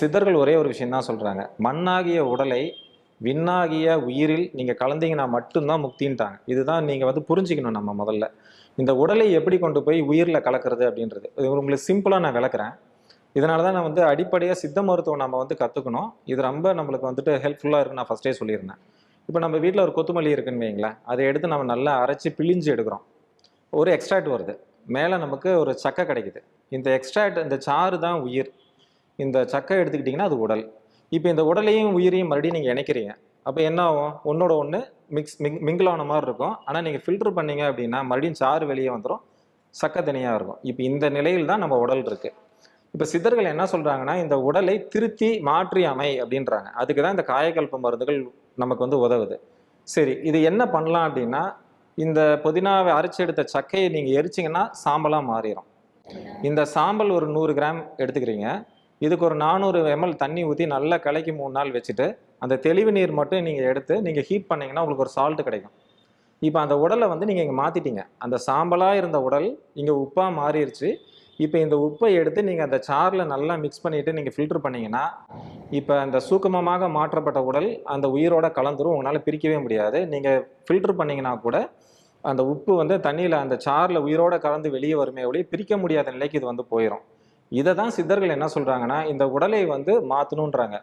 சித்தர்கள் ஒரே ஒரு விஷயம் தான் சொல்கிறாங்க மண்ணாகிய உடலை விண்ணாகிய உயிரில் நீங்கள் கலந்தீங்கன்னா மட்டும்தான் முக்தின்ட்டாங்க. இதுதான் நீங்கள் வந்து புரிஞ்சுக்கணும் நம்ம முதல்ல. இந்த உடலை எப்படி கொண்டு போய் உயிரில் கலக்கிறது அப்படின்றது. இது உங்களுக்கு சிம்பிளாக நான் விளக்குறேன். இதனால தான் நான் வந்து அடிப்படையாக சித்த மருத்துவம் நம்ம வந்து கற்றுக்கணும் இது ரொம்ப நம்மளுக்கு வந்துட்டு ஹெல்ப்ஃபுல்லாக இருக்குன்னு நான் ஃபஸ்ட்டே சொல்லியிருந்தேன். இப்போ நம்ம வீட்டில் ஒரு கொத்துமல்லி இருக்குன்னு வைங்களேன் அதை எடுத்து நம்ம நல்லா அரைச்சி பிழிஞ்சு எடுக்கிறோம். ஒரு எக்ஸ்ட்ராக்ட் வருது. மேலே நமக்கு ஒரு சக்கை கிடைக்குது. இந்த எக்ஸ்ட்ராக்ட் இந்த சாறு தான் உயிர். இந்த சக்கை எடுத்துக்கிட்டிங்கன்னா அது உடல். இப்போ இந்த உடலையும் உயிரையும் மறுபடியும் நீங்கள் இணைக்கிறீங்க. அப்போ என்ன ஆகும்? ஒன்னோட ஒன்று மிக்ஸ் மிங் மிங்கிள் ஆன மாதிரி இருக்கும். ஆனால் நீங்கள் ஃபில்டர் பண்ணீங்க அப்படின்னா மறுபடியும் சாறு வெளியே வந்துடும் சக்கை தனியாக இருக்கும். இப்போ இந்த நிலையில் தான் நம்ம உடல் இருக்குது இப்போ சித்தர்கள் என்ன சொல்கிறாங்கன்னா இந்த உடலை திருத்தி மாற்றி அமை அப்படின்றாங்க. அதுக்கு தான் இந்த காயக்கல்ப மருந்துகள் நமக்கு வந்து உதவுது. சரி இது என்ன பண்ணலாம் அப்படின்னா இந்த புதினாவை அரைச்சி எடுத்த சக்கையை நீங்கள் எரிச்சிங்கன்னா சாம்பலாக மாறிடும் இந்த சாம்பல் ஒரு நூறு கிராம் எடுத்துக்கிறீங்க. இதுக்கு ஒரு நானூறு எம்எல் தண்ணி ஊற்றி நல்லா கலக்கி மூணு நாள் வச்சுட்டு அந்த தெளிவு நீர் மட்டும் நீங்கள் எடுத்து நீங்கள் ஹீட் பண்ணிங்கன்னா உங்களுக்கு ஒரு சால்ட் கிடைக்கும். இப்போ அந்த உடலை வந்து நீங்கள் இங்கே மாற்றிட்டீங்க அந்த சாம்பலாக இருந்த உடல் இங்கே உப்பாக மாறிடுச்சு இப்போ இந்த உப்பை எடுத்து நீங்கள் அந்த சாரில் நல்லா மிக்ஸ் பண்ணிவிட்டு நீங்கள் ஃபில்டர் பண்ணிங்கன்னா இப்போ அந்த சூக்கமமாக மாற்றப்பட்ட உடல் அந்த உயிரோட கலந்துரும் உங்களால் பிரிக்கவே முடியாது. நீங்கள் ஃபில்டர் பண்ணீங்கன்னா கூட அந்த உப்பு வந்து தண்ணியில் அந்த சாரில் உயிரோட கலந்து வெளியே வருமே ஒழி பிரிக்க முடியாத நிலைக்கு இது வந்து போயிடும் இதை தான் சித்தர்கள் என்ன சொல்கிறாங்கன்னா இந்த உடலை வந்து மாற்றணுன்றாங்க